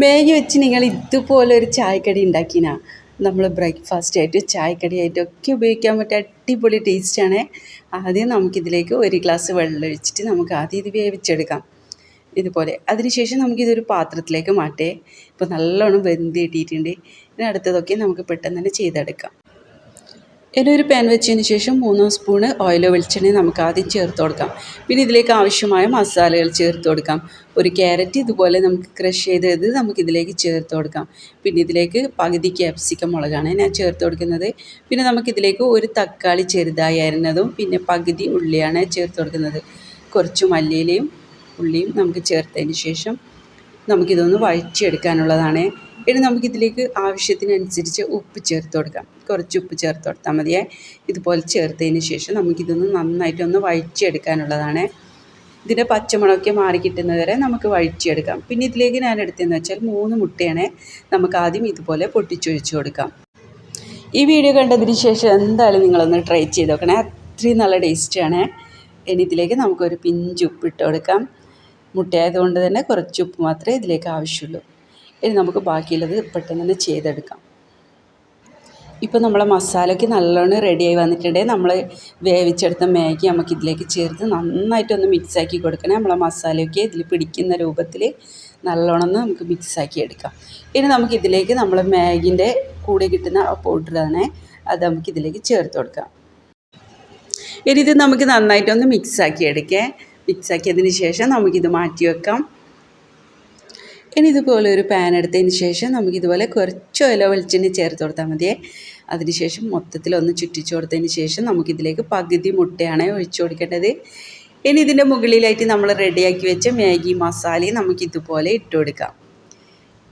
Maggi വെച്ച് നിങ്ങൾ ഇതുപോലെ ഒരു ചായക്കടി ഉണ്ടാക്കിനാ. നമ്മൾ ബ്രേക്ക്ഫാസ്റ്റ് ആയിട്ട് ചായക്കടിയായിട്ടും ഒക്കെ ഉപയോഗിക്കാൻ പറ്റിയ അടിപൊളി ടേസ്റ്റാണ് ആദ്യം നമുക്കിതിലേക്ക് ഒരു ഗ്ലാസ് വെള്ളം ഒഴിച്ചിട്ട് നമുക്ക് ആദ്യം ഇത് വേവിച്ചെടുക്കാം. ഇതുപോലെ. അതിനുശേഷം നമുക്കിതൊരു പാത്രത്തിലേക്ക് മാറ്റേ. ഇപ്പോൾ നല്ലോണം വെന്ത് കിട്ടിയിട്ടുണ്ട്. ഇനി അടുത്തതൊക്കെ നമുക്ക് പെട്ടെന്ന് തന്നെ ചെയ്തെടുക്കാം. ഇനി ഒരു പാൻ വെച്ചതിന് ശേഷം മൂന്ന് സ്പൂണ് ഓയിലോ വെളിച്ചെണ്ണ നമുക്ക് ആദ്യം ചേർത്ത് കൊടുക്കാം. പിന്നെ ഇതിലേക്ക് ആവശ്യമായ മസാലകൾ ചേർത്ത് കൊടുക്കാം. ഒരു ക്യാരറ്റ് ഇതുപോലെ നമുക്ക് ക്രഷ് ചെയ്തത് നമുക്ക് ഇതിലേക്ക് ചേർത്ത് കൊടുക്കാം. പിന്നെ ഇതിലേക്ക് പകുതി ക്യാപ്സിക്കം മുളകാണ് ഞാൻ ചേർത്ത് കൊടുക്കുന്നത്. പിന്നെ നമുക്കിതിലേക്ക് ഒരു തക്കാളി ചെറുതായി അരിഞ്ഞതും പിന്നെ പകുതി ഉള്ളിയാണ് ചേർത്ത് കൊടുക്കുന്നത്. കുറച്ച് മല്ലിയിലയും ഉള്ളിയും നമുക്ക് ചേർത്തതിന് ശേഷം നമുക്കിതൊന്ന് വഴറ്റിയെടുക്കാനുള്ളതാണ്. ഇനി നമുക്കിതിലേക്ക് ആവശ്യത്തിനനുസരിച്ച് ഉപ്പ് ചേർത്ത് കൊടുക്കാം. കുറച്ച് ഉപ്പ് ചേർത്ത് കൊടുത്താൽ മതിയേ. ഇതുപോലെ ചേർത്തതിന് ശേഷം നമുക്കിതൊന്ന് നന്നായിട്ടൊന്ന് വഴിച്ചെടുക്കാനുള്ളതാണ് ഇതിന്റെ പച്ചമുളകൊക്കെ മാറി കിട്ടുന്നത് വരെ നമുക്ക് വഴിച്ചെടുക്കാം പിന്നെ ഇതിലേക്ക് ഞാൻ എടുത്തതെന്ന് വെച്ചാൽ മൂന്ന് മുട്ടയാണ് നമുക്ക് ആദ്യം ഇതുപോലെ പൊട്ടിച്ചൊഴിച്ച് കൊടുക്കാം. ഈ വീഡിയോ കണ്ടതിന് ശേഷം എന്തായാലും നിങ്ങളൊന്ന് ട്രൈ ചെയ്ത് നോക്കണേ. അത്രയും നല്ല ടേസ്റ്റാണ്. ഇനി ഇതിലേക്ക് നമുക്കൊരു പിഞ്ച് ഉപ്പ് ഇട്ട് കൊടുക്കാം. മുട്ടയായതുകൊണ്ട് തന്നെ കുറച്ച് ഉപ്പ് മാത്രമേ ഇതിലേക്ക് ആവശ്യമുള്ളൂ. ഇനി നമുക്ക് ബാക്കിയുള്ളത് പെട്ടെന്ന് തന്നെ ചെയ്തെടുക്കാം. ഇപ്പോൾ നമ്മളെ മസാലയ്ക്ക് നല്ലോണം റെഡിയായി വന്നിട്ടുണ്ടെങ്കിൽ നമ്മൾ വേവിച്ചെടുത്ത മാഗി നമുക്ക് ഇതിലേക്ക് ചേർത്ത് നന്നായിട്ടൊന്ന് മിക്സാക്കി കൊടുക്കണം. നമ്മളെ മസാലയൊക്കെ ഇതിൽ പിടിക്കുന്ന രൂപത്തിൽ നല്ലോണം നമുക്ക് മിക്സാക്കി എടുക്കാം. ഇനി നമുക്ക് ഇതിലേക്ക് നമ്മളെ മാഗിന്റെ കൂടെ കിട്ടുന്ന പൗഡർ തന്നെ അത് നമുക്ക് ഇതിലേക്ക് ചേർത്ത് കൊടുക്കാം. ഇനി ഇത് നമുക്ക് നന്നായിട്ടൊന്ന് മിക്സാക്കി എടുക്കാം. മിക്സാക്കിയതിന് ശേഷം നമുക്കിത് മാറ്റി വെക്കാം. ഇനി ഇതുപോലെ ഒരു പാൻ എടുത്തതിന് ശേഷം നമുക്കിതുപോലെ കുറച്ച് ഇല വെളിച്ചെണ്ണ ചേർത്ത് കൊടുത്താൽ മതിയേ. അതിനുശേഷം മൊത്തത്തിൽ ഒന്ന് ചുറ്റിച്ചു കൊടുത്തതിന് ശേഷം നമുക്കിതിലേക്ക് പകുതി മുട്ടയാണ് ഒഴിച്ചു കൊടുക്കേണ്ടത്. ഇനി ഇതിന്റെ മുകളിലായിട്ട് നമ്മൾ റെഡിയാക്കി വെച്ച മാഗി മസാലയും നമുക്കിതുപോലെ ഇട്ട് കൊടുക്കാം.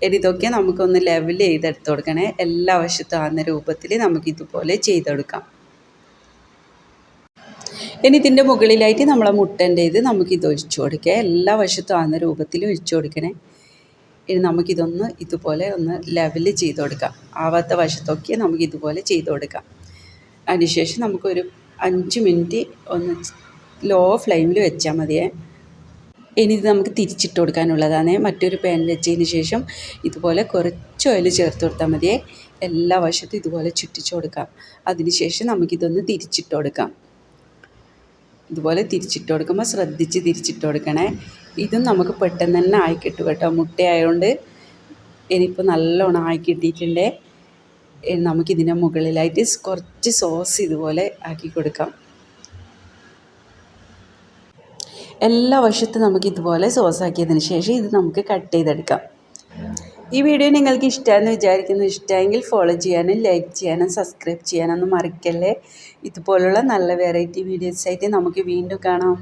ഇനി ഇതൊക്കെ നമുക്കൊന്ന് ലെവൽ ചെയ്തെടുത്ത് കൊടുക്കണേ. എല്ലാ വശത്തും ആകുന്ന രൂപത്തിൽ നമുക്കിതുപോലെ ചെയ്തെടുക്കാം ഇനി ഇതിന്റെ മുകളിലായിട്ട് നമ്മളെ മുട്ടന്റെ ഇത് നമുക്കിത് ഒഴിച്ചു കൊടുക്കുക. എല്ലാ വശത്തും ആകുന്ന രൂപത്തിൽ ഒഴിച്ചു കൊടുക്കണേ. ഇനി നമുക്കിതൊന്ന് ഇതുപോലെ ഒന്ന് ലെവൽ ചെയ്ത് കൊടുക്കാം. ആവാത്ത വശത്തൊക്കെ നമുക്ക് ഇതുപോലെ ചെയ്ത് കൊടുക്കാം. അതിനുശേഷം നമുക്കൊരു അഞ്ച് മിനിറ്റ് ഒന്ന് ലോ ഫ്ലെയിമിൽ വെച്ചാൽ മതിയേ. ഇനി ഇത് നമുക്ക് തിരിച്ചിട്ട് കൊടുക്കാനുള്ളതാണ്. മറ്റൊരു പാനിൽ വെച്ചതിന് ശേഷം ഇതുപോലെ കുറച്ച് ഓയിൽ ചേർത്ത് കൊടുത്താൽ മതിയേ. എല്ലാ വശത്തും ഇതുപോലെ ചുറ്റിച്ച് കൊടുക്കാം. അതിനുശേഷം നമുക്കിതൊന്ന് തിരിച്ചിട്ട് കൊടുക്കാം. ഇതുപോലെ തിരിച്ചിട്ട് കൊടുക്കുമ്പോൾ ശ്രദ്ധിച്ച് തിരിച്ചിട്ട് കൊടുക്കണേ. ഇതും നമുക്ക് പെട്ടെന്ന് തന്നെ ആയി കിട്ടും കേട്ടോ. മുട്ടയായതുകൊണ്ട് ഇനിയിപ്പോൾ നല്ലോണം ആയി കിട്ടിയിട്ടുണ്ട്. നമുക്കിതിന്റെ മുകളിലായിട്ട് കുറച്ച് സോസ് ഇതുപോലെ ആക്കി കൊടുക്കാം. എല്ലാ വശത്തും നമുക്ക് ഇതുപോലെ സോസ് ആക്കിയതിന് ശേഷം ഇത് നമുക്ക് കട്ട് ചെയ്തെടുക്കാം. ഈ വീഡിയോ നിങ്ങൾക്ക് ഇഷ്ടമാണെന്ന് വിചാരിക്കുന്നു. ഇഷ്ടമെങ്കിൽ ഫോളോ ചെയ്യാനും ലൈക്ക് ചെയ്യാനും സബ്സ്ക്രൈബ് ചെയ്യാനൊന്നും മറക്കല്ലേ. ഇതുപോലുള്ള നല്ല വെറൈറ്റി വീഡിയോസായിട്ട് നമുക്ക് വീണ്ടും കാണാം.